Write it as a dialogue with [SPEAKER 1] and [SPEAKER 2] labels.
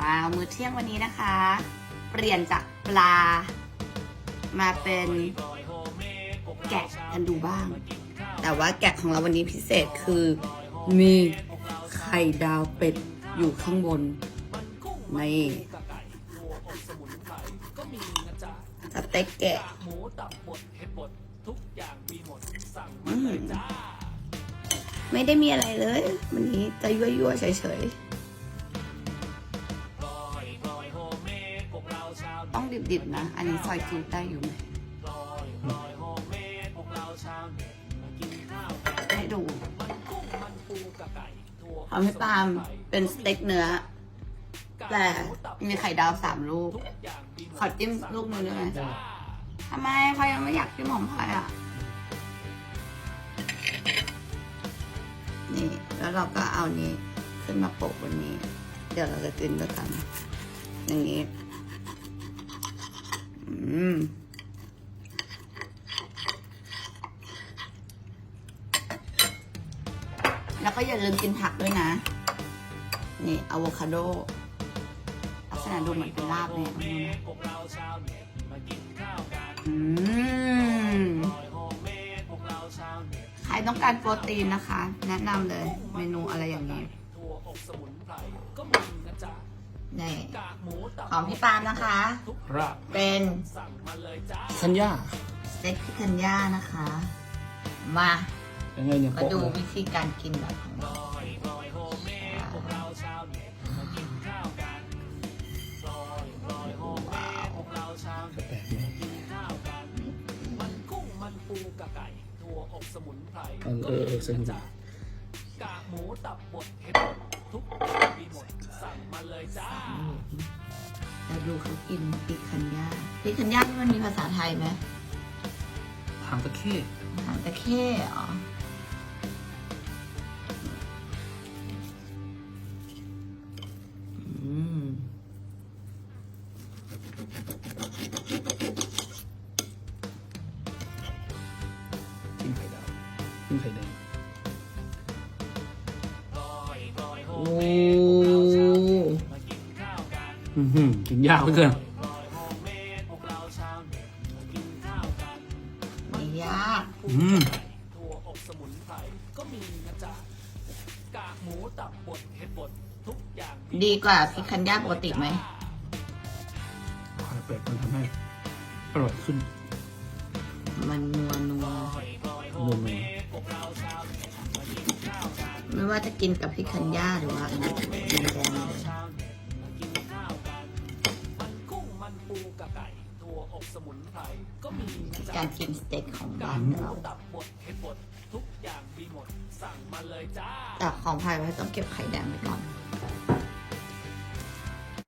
[SPEAKER 1] ว้าวมื้อเที่ยงวันนี้นะคะ เปลี่ยนจากปลา มาเป็นแกะกันดูบ้าง แต่ว่าแกะของเราวันนี้พิเศษคือมีไข่ดาวเป็ดอยู่ข้างบนนี่สเต็กแกะอืมไม่ได้มีอะไรเลย วันนี้จะยั่วๆเฉยๆ ดิบๆนะ อันนี้ซอยจูดได้อยู่ไหมให้ดูทำให้ปาล์มเป็นสเต็กเนื้อ แต่มีไข่ดาวสามลูก ขอจิ้มลูกนึงได้ไหมทำไมพายยังไม่อยากจิ้มของพายอะ นี่ แล้วเราก็เอานี้ขึ้นมาโปะบนนี้ เดี๋ยวเราจะกินด้วยกันอย่างนี้อืม แล้วก็อย่าลืมกินผักด้วยนะ นี่อะโวคาโดลักษณะดูเหมือนเป็นลาบเลยอืมใครต้องการโปรตีนนะคะ แนะนำเลยเมนูอะไรอย่างนี้นี่ ของพี่ปาล์มนะคะ
[SPEAKER 2] ครับ
[SPEAKER 1] เป็น
[SPEAKER 2] สัญญา
[SPEAKER 1] สเต็กพิคันย่านะคะ มา
[SPEAKER 2] ยังไงเนี่ย
[SPEAKER 1] มา
[SPEAKER 2] โปะ
[SPEAKER 1] ดู
[SPEAKER 2] เลย
[SPEAKER 1] วิธีการกินแบบของเราว้าว
[SPEAKER 2] แปลกไหม
[SPEAKER 3] มันกุ้งมันปูกะไก่ถั่วอบสมุนไพร
[SPEAKER 2] เออเออเออสนุก
[SPEAKER 3] กากหมูตับบดเห็ดบด ทุกอย่างมีหมดสั่งมาเลยจ้า
[SPEAKER 1] เราดูเขากินพิคันย่าพิคันย่านี่มันมีภาษาไทยไหม
[SPEAKER 2] ทางตะเข้
[SPEAKER 1] หางตะเข้เหรออืม
[SPEAKER 2] กินไข่ดาวกินไข่แดง
[SPEAKER 1] อ้
[SPEAKER 2] อือหือกินยากเหลือเกิน
[SPEAKER 1] ไม่ยาก
[SPEAKER 2] อืม
[SPEAKER 3] ถั่วอบสมุนไพรก็มีนะจ๊ะกากหมูตับบดเห็ดบดทุกอย่างมี
[SPEAKER 1] ดีกว่าพิคันย่าปกติไหม
[SPEAKER 2] ไข่เป็ดมันทำให้อร่อยขึ้น
[SPEAKER 1] มันนัวนัว
[SPEAKER 2] นัวๆ
[SPEAKER 1] ไม่ว่าจะกินกับพริกขัญญาหรือว่าอันนี้กินแก
[SPEAKER 3] งกา
[SPEAKER 1] รกินสเต็กของบ้านเราแต่ของไทยไว้ต้องเก็บไข่แดงไว้ก่อน